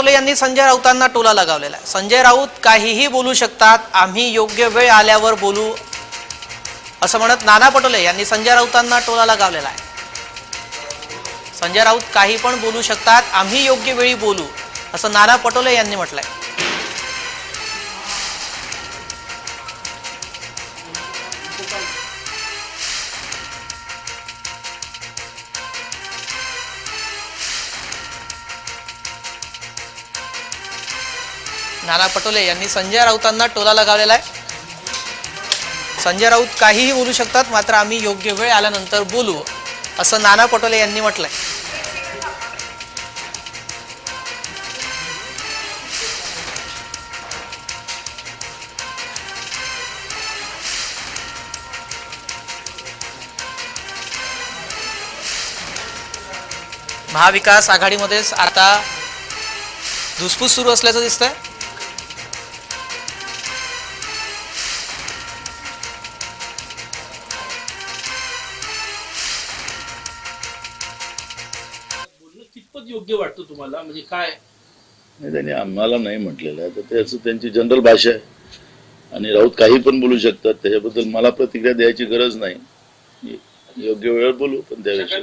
पटोले यांनी संजय राऊतांना टोला लगावलेला आहे. संजय राऊत काहीही बोलू शकतात आम्ही योग्य वेळ आल्यावर बोलू असं म्हणत नाना पटोले यांनी संजय राऊतांना टोला लगावलेला आहे. संजय राऊत काही पण बोलू शकतात आम्ही योग्य वेळी बोलू असं नाना पटोले यांनी म्हटलंय. नाना पटोले यांनी संजय राऊतांना टोला लगावलेला आहे. संजय राऊत काहीही बोलू शकतात मात्र आम्ही योग्य वेळ आल्यानंतर बोलू असं नाना पटोले यांनी म्हटलंय. महाविकास आघाडीमध्येच आता धुसफूस सुरू असल्याचं दिसतंय. कितपत योग्य वाटतं तुम्हाला? म्हणजे काय? नाही त्यांनी आम्हाला नाही म्हटलेलं आहे. तर त्याचं त्यांची जनरल भाषा आहे. आणि राऊत काही पण बोलू शकतात. त्याच्याबद्दल मला प्रतिक्रिया द्यायची गरज नाही. योग्य वेळ बोलू पण त्याविषयी